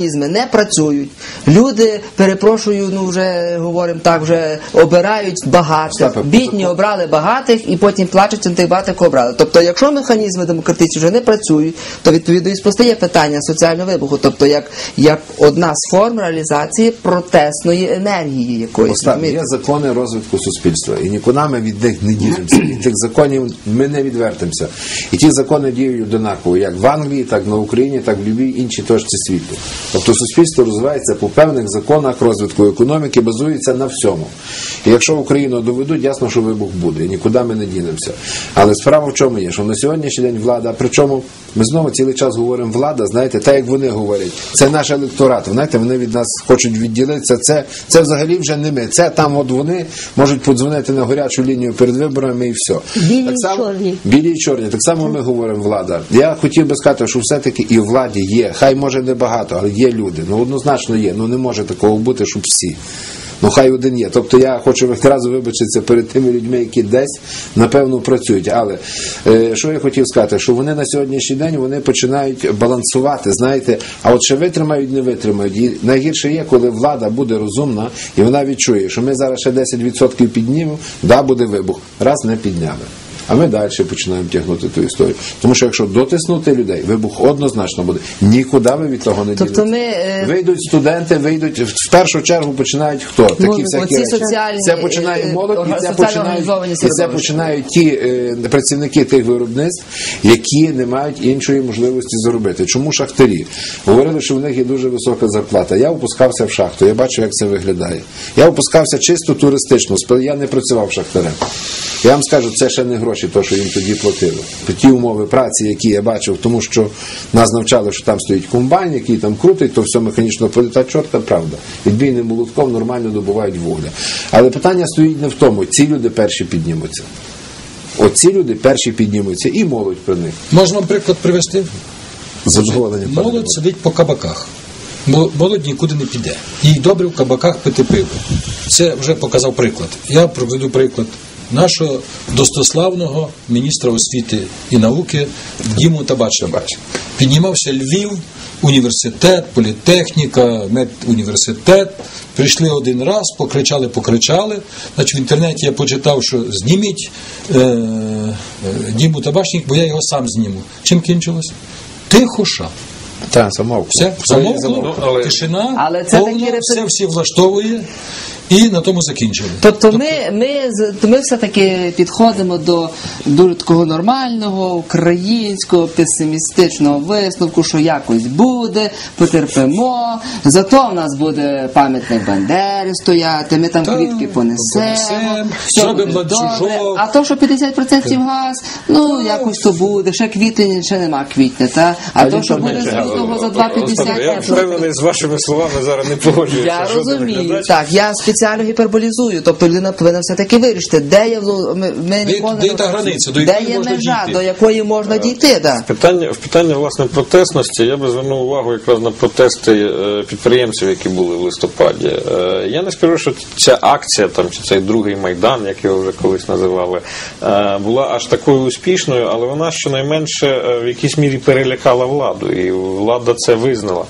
Механізми не працюють. Люди, перепрошую, ну вже говоримо так, вже обирають багатих. Бідні обрали багатих і потім плачуть на тих багатих обрали. Тобто, якщо механізми демократичні вже не працюють, то відповідно і постає питання соціального вибуху, тобто як, як одна з форм реалізації протестної енергії якоїсь. Остап, є закони розвитку суспільства, і нікуди ми від них не ділимося. Від тих законів ми не відвертимося. І ті закони діють однаково, як в Англії, так на Україні, так в любій іншій точці світу. Тобто суспільство розвивається по певних законах розвитку економіки, базується на всьому. І якщо Україну доведуть, ясно, що вибух буде, і нікуди ми не дінемося. Але справа в чому є, що на сьогоднішній день влада, причому ми знову цілий час говоримо влада, знаєте, так як вони говорять, це наш електорат. Знаєте, вони від нас хочуть відділитися. Це, це взагалі вже не ми. Це там, от вони можуть подзвонити на гарячу лінію перед виборами і все. Білі так само, чорні. Білі і чорні. Так само ми говоримо влада. Я хотів би сказати, що все-таки і владі є. Хай може не багато, але є люди. Ну однозначно є. Ну не може такого бути, щоб всі. Ну хай один є. Тобто я хочу відразу вибачитися перед тими людьми, які десь напевно працюють. Але е, що я хотів сказати, що вони на сьогоднішній день вони починають балансувати, знаєте, а от ще витримають, не витримають. І найгірше є, коли влада буде розумна і вона відчує, що ми зараз ще 10% піднімемо, да, буде вибух. Раз не підняли. А ми далі починаємо тягнути ту історію. Тому що якщо дотиснути людей, вибух однозначно буде. Нікуди ви від того не Тобто ми, е, Вийдуть студенти, вийдуть в першу чергу починають хто? Такі Молодь. всякі речі. соціальні, це починає е, молодь, і це починають, і це починають ті е, працівники тих виробництв, які не мають іншої можливості заробити. Чому шахтарі? Говорили, що в них є дуже висока зарплата. Я опускався в шахту, я бачу, як це виглядає. Я опускався чисто туристично, я не працював шахтарем. Я вам скажу, це ще не гроші, то, що їм тоді платили. Ті умови праці, які я бачив, тому що нас навчали, що там стоїть комбайн, який там крутить, то все механічно політа чорта, правда. Відбійним молотком нормально добувають вугля. Але питання стоїть не в тому, ці люди перші піднімуться. Оці люди перші піднімуться і молодь про них. Можна вам приклад привести? Задоволені пане Молодь сидить по кабаках. Молодь нікуди не піде. Їй добре в кабаках пити пиво. Це вже показав приклад. Я приведу приклад нашого достославного міністра освіти і науки Діму Табачева. Піднімався Львів, університет, політехніка, медуніверситет. Прийшли один раз, покричали, покричали. Значить, в інтернеті я почитав, що зніміть е- е- Діму Табачник, бо я його сам зніму. Чим кінчилось? Тихоша. Так, замовк. Все, замовкло, але- тишина, Але це повно, такі все всі влаштовує, і на тому закінчили. Тобто ми, ми, з- ми все-таки підходимо до дуже такого нормального, українського, песимістичного висновку, що якось буде, потерпимо, зато в нас буде пам'ятник Бандері стояти, ми там Так, квітки понесемо, зробимо буде А то, що 50% газ, ну якось то буде, ще квітень, ще нема квітня, та? а то, що буде з за Остапе, Я 2,50. впевнений з вашими словами зараз не погоджуюся. Я розумію, так, я спеціально гіперболізую. Тобто людина повинна все-таки вирішити, де є ми, ми Де- ніколи де не та границя, до де якої є межа, дійти? до якої можна дійти. Да. Питання, в питання власне протестності я би звернув увагу якраз на протести е, підприємців, які були в листопаді. Е, Я не скажу, що ця акція там чи цей другий майдан, як його вже колись називали, е, була аж такою успішною, але вона щонайменше в якійсь мірі перелякала владу, і влада це визнала.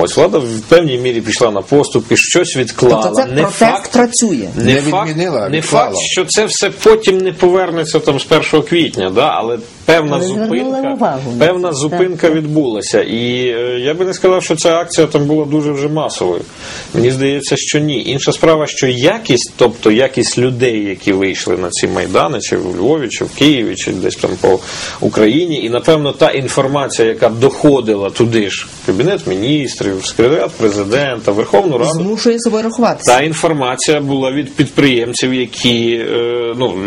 Ось влада в певній мірі пішла на поступки, щось відклала. Тобто це не факт, працює. Не факт, відмінила, не факт, що це все потім не повернеться там з 1 квітня, да? але певна Але зупинка, увагу певна це, зупинка відбулася. І е, я би не сказав, що ця акція там була дуже вже масовою. Мені здається, що ні. Інша справа, що якість, тобто якість людей, які вийшли на ці майдани, чи в Львові, чи в Києві, чи десь там по Україні, і напевно та інформація, яка доходила туди ж, в кабінет міністрів, секретаріат президента, Верховну Раду. Змушує собою рахуватися. Інформація була від підприємців, які е, ну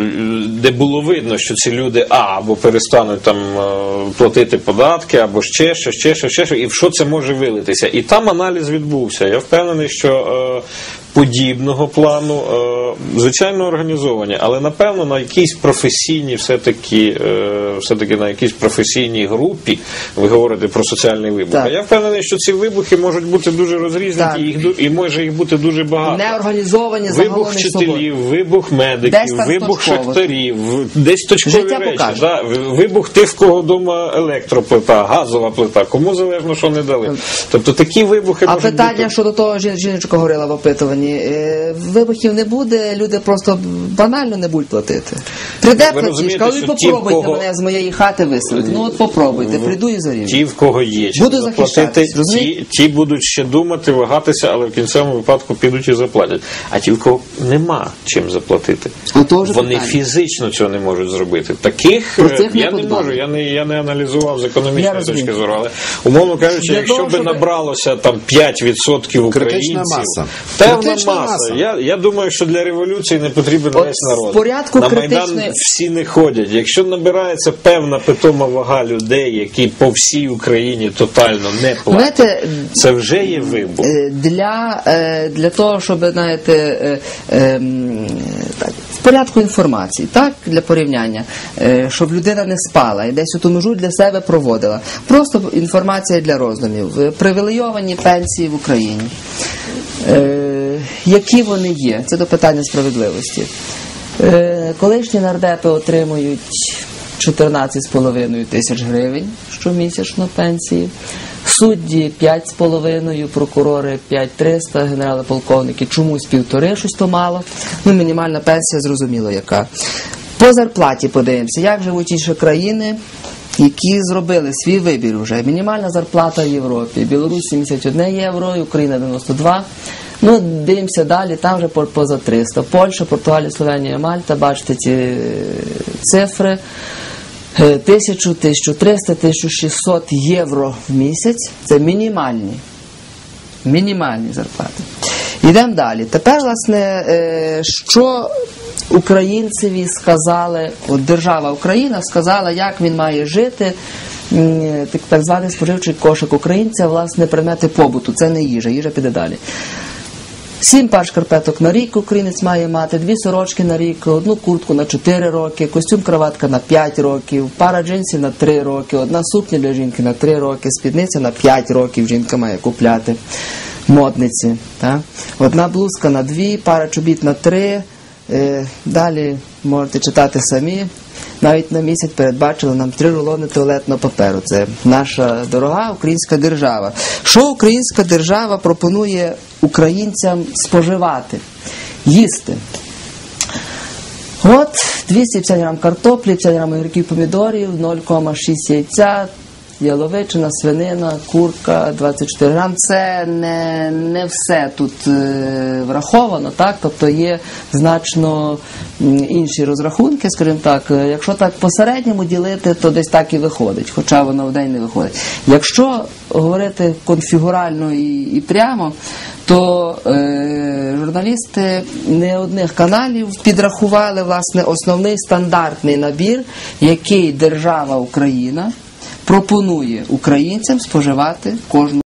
де було видно, що ці люди а або перестануть там е, платити податки, або ще що, ще що, ще що, і в що це може вилитися. І там аналіз відбувся. Я впевнений, що е, подібного плану, е, звичайно, організовані, але напевно на якійсь професійній, все-таки, е, все-таки на якійсь професійній групі, ви говорите про соціальний вибух. Так. А я впевнений, що ці вибухи можуть бути дуже розрізні, Так. і, їх, і може їх бути дуже багато. Не організовані загалом Вибух вчителів, вибух медиків, Десь вибух точково. шахтарів, десь точкові Життя речі. Да, вибух тих, в кого вдома електроплита, газова плита, кому залежно, що не дали. Тобто такі вибухи А можуть питання бути. щодо того, жіночка говорила в опитуванні, е, вибухів не буде, люди просто банально не будуть платити. Прийде платіжка, але попробуйте кого- мене з моєї хати виселити. Ну от попробуйте, прийду і заріжу. Ті, в кого є, Буду заплатити, ті, ті будуть ще думати, вагатися, але в кінцевому випадку підуть і заплатять. А ті, в кого нема чим заплатити, вони питання. фізично цього не можуть зробити. Таких е, не я не подбали. можу, я не, я не аналізував з економічної точки зору, але умовно кажучи, Для якщо того, би щоб- набралося там 5% українців, маса. певна Критична маса. маса. Я, я думаю, що для революції не потрібен От весь народ. в порядку На Майдан всі не ходять. Якщо набирається певна питома вага людей, які по всій Україні тотально не платять, Знаєте, це вже є вибух. Е, для, е, для того, щоб знаєте, е, е, м, так, в порядку інформації, так, для порівняння, е, щоб людина не спала і десь ту межу для себе проводила. Просто інформація для роздумів. Е, Привілейовані пенсії в Україні. Е, які вони є? Це до питання справедливості. Колишні нардепи отримують 14,5 тисяч гривень щомісячно пенсії. Судді 5,5, прокурори 5,300, генерали полковники чомусь півтори, щось то мало. Ну, мінімальна пенсія зрозуміло яка. По зарплаті подивимося, як живуть інші країни, які зробили свій вибір вже. Мінімальна зарплата в Європі. Білорусь 71 євро, Україна 92. Ну, дивимося далі, там вже по- поза 300. Польща, Португалія, Словенія, Мальта, бачите ці е, цифри. Е, 1000, 1300, 1600 євро в місяць. Це мінімальні. Мінімальні зарплати. Йдемо далі. Тепер, власне, е, що українцеві сказали, от держава Україна сказала, як він має жити. Так званий споживчий кошик українця, власне, предмети побуту. Це не їжа, їжа піде далі. Сім пар шкарпеток на рік українець має мати, дві сорочки на рік, одну куртку на 4 роки, костюм кроватка на 5 років, пара джинсів на 3 роки, одна сукня для жінки на 3 роки, спідниця на 5 років жінка має купляти модниці. Так? Одна блузка на 2, пара чобіт на 3. Е, далі можете читати самі. Навіть на місяць передбачили нам три рулони туалетного паперу. Це наша дорога українська держава. Що українська держава пропонує українцям споживати, їсти? От 250 грам картоплі, 50 грам огірків помідорів, 0,6 яйця, яловичина, свинина, курка, 24 грам. Це не, не все тут е, враховано, так? Тобто є значно інші розрахунки, скажімо так. Е, Якщо так по середньому ділити, то десь так і виходить, хоча воно в день не виходить. Якщо говорити конфігурально і, і прямо, то е, журналісти не одних каналів підрахували власне основний стандартний набір, який держава Україна пропонує українцям споживати кожну.